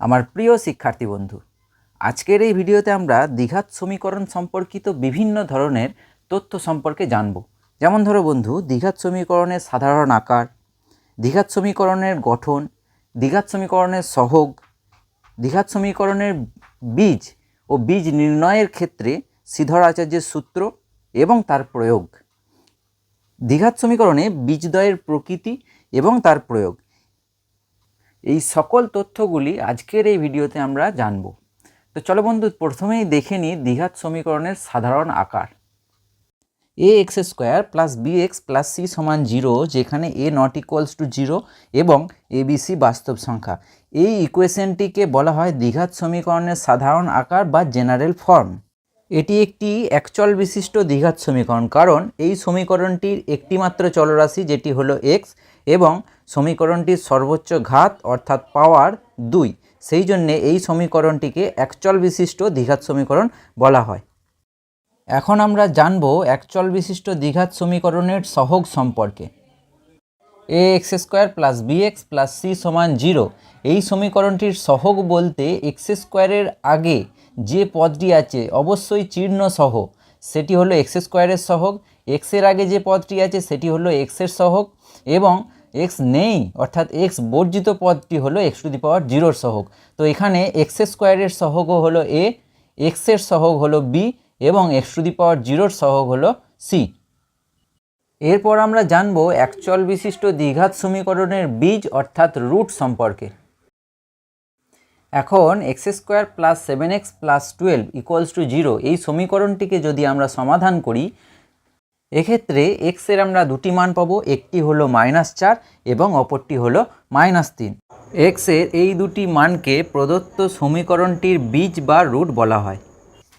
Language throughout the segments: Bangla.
আমার প্রিয় শিক্ষার্থী বন্ধু, আজকের এই ভিডিওতে আমরা দ্বিঘাত সমীকরণ সম্পর্কিত বিভিন্ন ধরনের তথ্য সম্পর্কে জানব। যেমন ধরো বন্ধু, দ্বিঘাত সমীকরণের সাধারণ আকার, দ্বিঘাত সমীকরণের গঠন, দ্বিঘাত সমীকরণের সহগ, দ্বিঘাত সমীকরণের বীজ ও বীজ নির্ণয়ের ক্ষেত্রে শ্রীধর আচার্যের সূত্র এবং তার প্রয়োগ। দ্বিঘাত সমীকরণে বীজদ্বয়ের প্রকৃতি এবং তার প্রয়োগ। এই সকল তথ্যগুলি আজকের এই ভিডিওতে আমরা জানব। তো চলো বন্ধু, প্রথমেই দেখে নিই দ্বিঘাত সমীকরণের সাধারণ আকার। A X square plus B X plus C সমান জিরো যেখানে A not equals to zero এবং এ বি সি বাস্তব সংখ্যা। এই ইকুয়েশনটিকে বলা হয় দ্বিঘাত সমীকরণের সাধারণ আকার বা জেনারেল ফর্ম এটি একটি একচল বিশিষ্ট দ্বিঘাত সমীকরণ, কারণ এই সমীকরণটির একটিমাত্র চলরাশি যেটি হলো এক্স এবং সমীকরণটির সর্বোচ্চ ঘাত অর্থাৎ পাওয়ার দুই। সেই জন্যে এই সমীকরণটিকে একচল বিশিষ্ট দ্বিঘাত সমীকরণ বলা হয়। এখন আমরা জানব একচল বিশিষ্ট দ্বিঘাত সমীকরণের সহগ সম্পর্কে। A X square plus B X plus C সমান জিরো এই সমীকরণটির সহগ বলতে এক্স স্কোয়ারের আগে যে পদটি আছে, অবশ্যই চিহ্ন সহ। সেটি হলো এক্স স্কোয়ারের সহগ। এক্সের আগে যে পদটি আছে, সেটি হলো এক্সের সহগ। এবং এক্স নেই, অর্থাৎ এক্স বর্জিত পদটি হলো এক্স টু দি পাওয়ার জিরোর সহগ। তো এখানে এক্স স্কোয়ারের সহগও হলো এ এক্সের সহগ হলো বি এবং এক্স টু দি পাওয়ার জিরোর সহগ হলো সি এরপর আমরা জানব একচল বিশিষ্ট দ্বিঘাত সমীকরণের বীজ, অর্থাৎ রুট সম্পর্কে। এখন X square plus seven X plus twelve equals to zero এই সমীকরণটিকে যদি আমরা সমাধান করি এক্ষেত্রে এক্সের আমরা দুটি মান পাবো, একটি হলো মাইনাস চার এবং অপরটি হলো মাইনাস তিন। এক্সের এই দুটি মানকে প্রদত্ত সমীকরণটির বীজ বা রুট বলা হয়।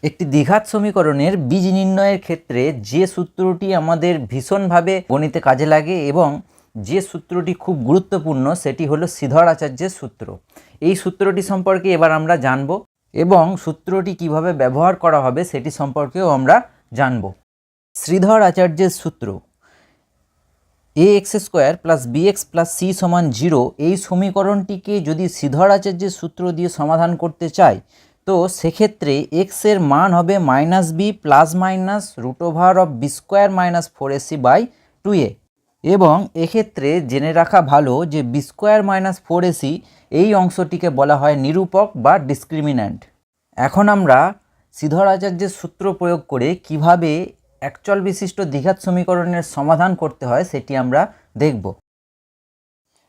একটি দ্বিঘাত সমীকরণের বীজ নির্ণয়ের ক্ষেত্রে যে সূত্রটি আমাদের ভীষণভাবে গণিতে কাজে লাগে এবং যে সূত্রটি খুব গুরুত্বপূর্ণ, সেটি হলো শ্রীধর আচার্যের সূত্র। এই সূত্রটি সম্পর্কে এবার আমরা জানব এবং সূত্রটি কীভাবে ব্যবহার করা হবে, সেটি সম্পর্কেও আমরা জানব। শ্রীধর আচার্যের সূত্র। A X square plus B X plus C সমান জিরো এই সমীকরণটিকে যদি শ্রীধর আচার্যের সূত্র দিয়ে সমাধান করতে চাই, তো সেক্ষেত্রে এক্সের মান হবে minus B plus minus root over of B square minus four AC by two A এবং এক্ষেত্রে জেনে রাখা ভালো যে B square minus four AC এই অংশটিকে বলা হয় নিরূপক বা ডিসক্রিমিন্যান্ট এখন আমরা শ্রীধর আচার্যের সূত্র প্রয়োগ করে কীভাবে একচল বিশিষ্ট দ্বিঘাত সমীকরণের সমাধান করতে হয়, সেটি আমরা দেখব।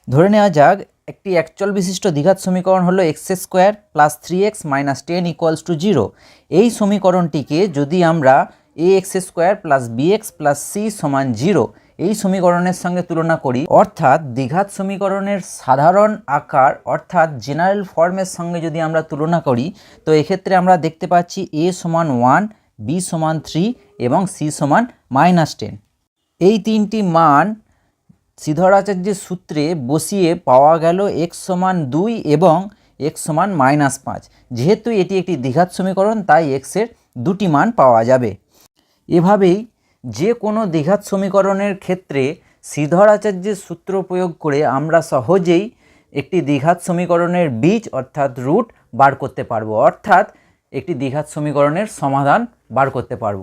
ধরে নেওয়া যাক, একটি একচল বিশিষ্ট দ্বিঘাত সমীকরণ হলো X square plus three X minus ten equals to zero এই সমীকরণটিকে যদি আমরা A X square plus B X plus C সমান জিরো এই সমীকরণের সঙ্গে তুলনা করি, অর্থাৎ দ্বিঘাত সমীকরণের সাধারণ আকার, অর্থাৎ জেনারেল ফর্মের সঙ্গে যদি আমরা তুলনা করি, তো এক্ষেত্রে আমরা দেখতে পাচ্ছি এ সমান ওয়ান বি সমান থ্রি এবং সি সমান মাইনাস টেন। এই তিনটি মান শ্রীধরাচার্যের সূত্রে বসিয়ে পাওয়া গেল এক্স সমান দুই এবং এক্স সমান মাইনাস পাঁচ। যেহেতু এটি একটি দ্বিঘাত সমীকরণ, তাই এক্সের দুটি মান পাওয়া যাবে। এভাবেই যে কোনো দ্বিঘাত সমীকরণের ক্ষেত্রে শ্রীধর আচার্যের সূত্র প্রয়োগ করে আমরা সহজেই একটি দ্বিঘাত সমীকরণের বীজ অর্থাৎ রুট বার করতে পারব। অর্থাৎ একটি দ্বিঘাত সমীকরণের সমাধান বার করতে পারব।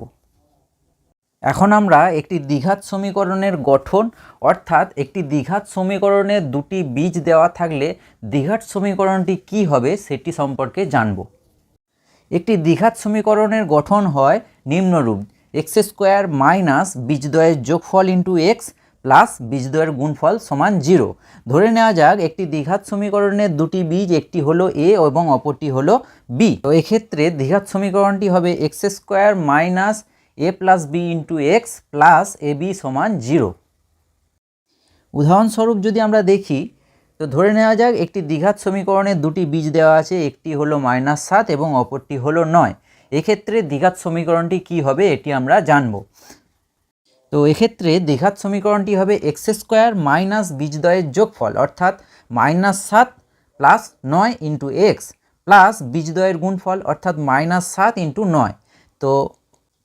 এখন আমরা একটি দ্বিঘাত সমীকরণের গঠন, অর্থাৎ একটি দ্বিঘাত সমীকরণের দুটি বীজ দেওয়া থাকলে দ্বিঘাত সমীকরণটি কি হবে সেটি সম্পর্কে জানব। একটি দ্বিঘাত সমীকরণের গঠন হয় নিম্নরূপ, এক্স স্কোয়ার মাইনাস বীজদ্বয়ের যোগফল ইন্টু এক্স প্লাস বীজদ্বয়ের গুণফল সমান জিরো। ধরে নেওয়া যাক, একটি দ্বিঘাত সমীকরণের দুটি বীজ, একটি হলো এ এবং অপরটি হলো বি তো এক্ষেত্রে দ্বিঘাত সমীকরণটি হবে X square minus A plus B into X plus A B সমান জিরো। উদাহরণস্বরূপ যদি আমরা দেখি, তো ধরে নেওয়া যাক, একটি দ্বিঘাত সমীকরণের দুটি বীজ দেওয়া আছে, একটি হলো মাইনাস সাত এবং অপরটি হলো নয়। এক্ষেত্রে দ্বিঘাত সমীকরণটি কি হবে, এটি আমরা জানব। তো এক্ষেত্রে দ্বিঘাত সমীকরণটি হবে এক্স স্কোয়ার মাইনাস বীজদ্বয়ের যোগফল, অর্থাৎ মাইনাস সাত প্লাস নয় ইন্টু এক্স প্লাস বীজদ্বয়ের গুণফল, অর্থাৎ মাইনাস সাত ইন্টু নয়। তো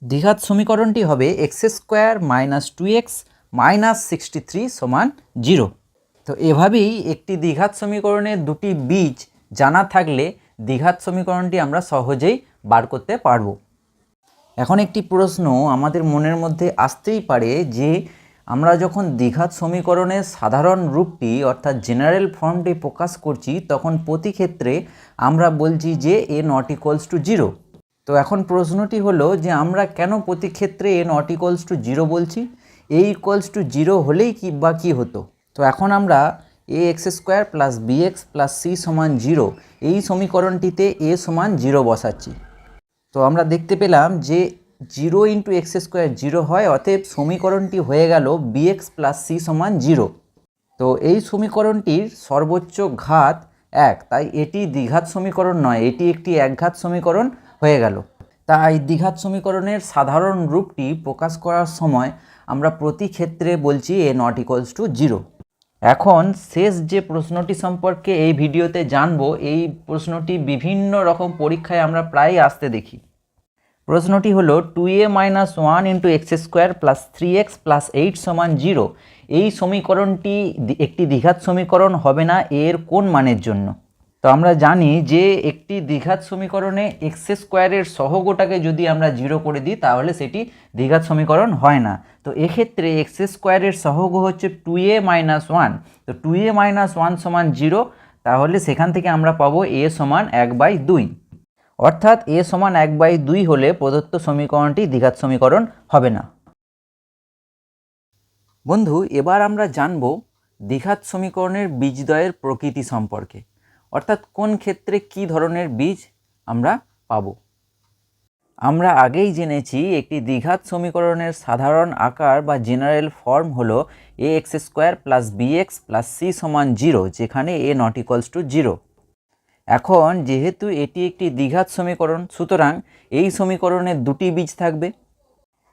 দ্বিঘাত সমীকরণটি হবে X square minus two X minus sixty three সমান জিরো তো এভাবেই একটি দ্বিঘাত সমীকরণের দুটি বীজ জানা থাকলে দ্বিঘাত সমীকরণটি আমরা সহজেই বার করতে পারব। এখন একটি প্রশ্ন আমাদের মনের মধ্যে আসতেই পারে যে আমরা যখন দ্বিঘাত সমীকরণের সাধারণ রূপটি অর্থাৎ জেনারেল ফর্মটি প্রকাশ করছি, তখন প্রতি ক্ষেত্রে আমরা বলছি যে A not equals to zero তো এখন প্রশ্নটি হলো যে আমরা কেন প্রতি ক্ষেত্রে A not equals to zero বলছি? এ ইকোয়ালস টু জিরো হলেই কি বা কী হতো? তো এখন আমরা A X square plus B X plus C সমান জিরো এই সমীকরণটিতে এ সমান জিরো বসাচ্ছি। তো আমরা দেখতে পেলাম যে zero into X square zero হয়, অতএব সমীকরণটি হয়ে গেল বিএক্স প্লাস সি সমান জিরো। তো এই সমীকরণটির সর্বোচ্চ ঘাত এক, তাই এটি দ্বিঘাত সমীকরণ নয়, এটি একটি একঘাত সমীকরণ হয়ে গেল। তাই দ্বিঘাত সমীকরণের সাধারণ রূপটি প্রকাশ করার সময় আমরা প্রতি ক্ষেত্রে বলছি A not equals to zero এখন শেষ যে প্রশ্নটি সম্পর্কে এই ভিডিওতে জানব, এই প্রশ্নটি বিভিন্ন রকম পরীক্ষায় আমরা প্রায় আসতে দেখি। প্রশ্নটি হলো, two A minus one into X square plus three X plus eight সমান জিরো এই সমীকরণটি একটি দ্বিঘাত সমীকরণ হবে না, এর কোন মানের জন্য? তো আমরা জানি যে একটি দ্বিঘাত সমীকরণে এক্স স্কোয়ারের সহগটাকে যদি আমরা জিরো করে দিই, তাহলে সেটি দ্বিঘাত সমীকরণ হয় না। তো এক্ষেত্রে এক্স স্কোয়ারের সহগ হচ্ছে টু এ মাইনাস ওয়ান তো টু এ মাইনাস ওয়ান সমান জিরো তাহলে সেখান থেকে আমরা পাবো এ সমান এক বাই দুই। অর্থাৎ এ সমান এক বাই দুই হলে প্রদত্ত সমীকরণটি দ্বিঘাত সমীকরণ হবে না। বন্ধু, এবার আমরা জানব দ্বিঘাত সমীকরণের বীজদ্বয়ের প্রকৃতি সম্পর্কে। অর্থাৎ কোন ক্ষেত্রে কি ধরনের বীজ আমরা পাব? আমরা আগেই জেনেছি একটি দ্বিঘাত সমীকরণের সাধারণ আকার বা জেনারেল ফর্ম হলো A X square plus B X plus C সমান জিরো যেখানে A not equals to zero এখন যেহেতু এটি একটি দ্বিঘাত সমীকরণ, সুতরাং এই সমীকরণের দুটি বীজ থাকবে।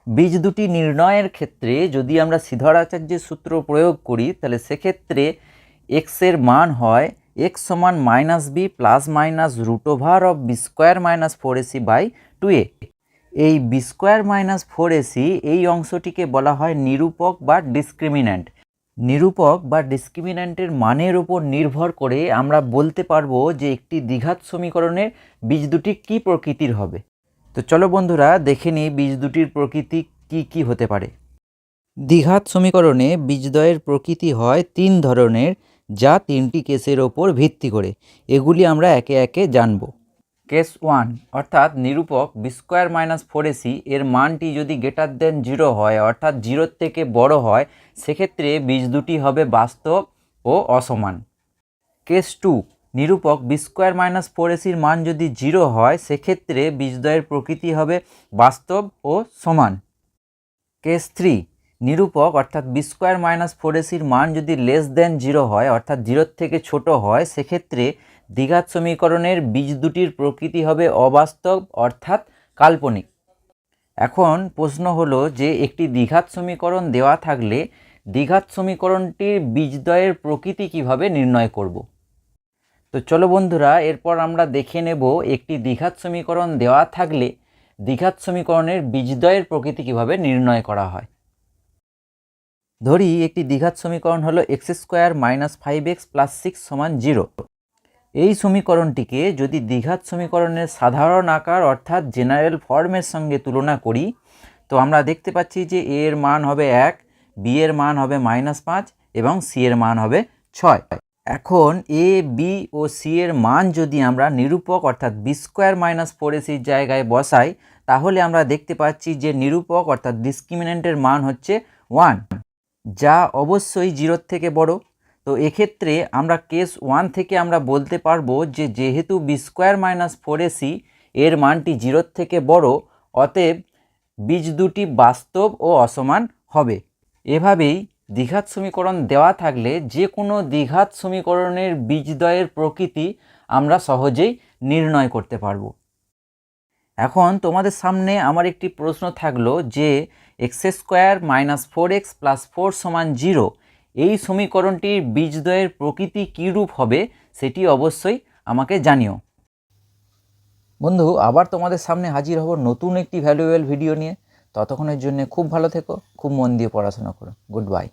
বীজ দুটি নির্ণয়ের ক্ষেত্রে যদি আমরা সিধরাচার্যের সূত্র প্রয়োগ করি, তাহলে সেক্ষেত্রে এক্সের মান হয় এক্স সমান minus B plus minus root over of B square minus four AC by two A এই B square minus four AC এই অংশটিকে বলা হয় নিরূপক বা ডিসক্রিমিন্যান্ট নিরূপক বা ডিসক্রিমিন্যান্টের মানের উপর নির্ভর করে আমরা বলতে পারব যে একটি দ্বিঘাত সমীকরণের বীজ দুটি কী প্রকৃতির হবে। তো চলো বন্ধুরা, দেখে নিই বীজ দুটির প্রকৃতি কি কি হতে পারে। দ্বিঘাত সমীকরণে বীজদ্বয়ের প্রকৃতি হয় তিন ধরনের যা তিনটি কেসের ওপর ভিত্তি করে। এগুলি আমরা একে একে জানব। কেস ওয়ান, অর্থাৎ নিরূপক B square minus four AC এর মানটি যদি গ্রেটার দেন জিরো হয়, অর্থাৎ জিরোর থেকে বড় হয়, সেক্ষেত্রে বীজ দুটি হবে বাস্তব ও অসমান। কেস টু নিরূপক বি স্কোয়ার মাইনাস ফোর এসির মান যদি জিরো হয়, সেক্ষেত্রে বীজদ্বয়ের প্রকৃতি হবে বাস্তব ও সমান। কেস থ্রি নিরূপক, অর্থাৎ বি স্কোয়ার মাইনাস ফোর এসির মান যদি লেস দেন জিরো হয়, অর্থাৎ জিরোর থেকে ছোট হয়, সেক্ষেত্রে দ্বিঘাত সমীকরণের বীজ দুটির প্রকৃতি হবে অবাস্তব, অর্থাৎ কাল্পনিক। এখন প্রশ্ন হলো যে, একটি দ্বিঘাত সমীকরণ দেওয়া থাকলে দ্বিঘাত সমীকরণটির বীজদ্বয়ের প্রকৃতি কীভাবে নির্ণয় করব? তো চলো বন্ধুরা, এরপর আমরা দেখে নেব একটি দ্বিঘাত সমীকরণ দেওয়া থাকলে দ্বিঘাত সমীকরণের বীজদ্বয়ের প্রকৃতি কীভাবে নির্ণয় করা হয়। ধরি একটি দ্বিঘাত সমীকরণ হলো X square minus five X plus six সমান জিরো এই সমীকরণটিকে যদি দ্বিঘাত সমীকরণের সাধারণ আকার অর্থাৎ জেনারেল ফর্মের সঙ্গে তুলনা করি, তো আমরা দেখতে পাচ্ছি যে এ এর মান হবে এক বি এর মান হবে মাইনাস পাঁচ এবং সি এর মান হবে ছয়। এখন এ বি ও সি এর মান যদি আমরা নিরূপক অর্থাৎ বি স্কোয়ার মাইনাস ফোর এসির জায়গায় বসাই, তাহলে আমরা দেখতে পাচ্ছি যে নিরূপক অর্থাৎ ডিসক্রিমিনেন্টের মান হচ্ছে ওয়ান যা অবশ্যই জিরোর থেকে বড়। তো এক্ষেত্রে আমরা কেস ওয়ান থেকে আমরা বলতে পারব যে যেহেতু বি স্কোয়ার মাইনাস ফোর এর মানটি জিরোর থেকে বড়, অতএব বীজ দুটি বাস্তব ও অসমান হবে। এভাবেই দ্বিঘাত সমীকরণ দেওয়া থাকলে যে কোনো দ্বিঘাত সমীকরণের বীজদ্বয়ের প্রকৃতি আমরা সহজেই নির্ণয় করতে পারব। এখন তোমাদের সামনে আমার একটি প্রশ্ন থাকল যে X square minus four X plus four সমান জিরো। এই সমীকরণটির বীজদ্বয়ের প্রকৃতি কীরূপ হবে সেটি অবশ্যই আমাকে জানিও। বন্ধু, আবার তোমাদের সামনে হাজির হব নতুন একটি ভ্যালুয়েবল ভিডিও নিয়ে। ততক্ষণের জন্য খুব ভালো থেকো, খুব মন দিয়ে পড়াশোনা করো। Good bye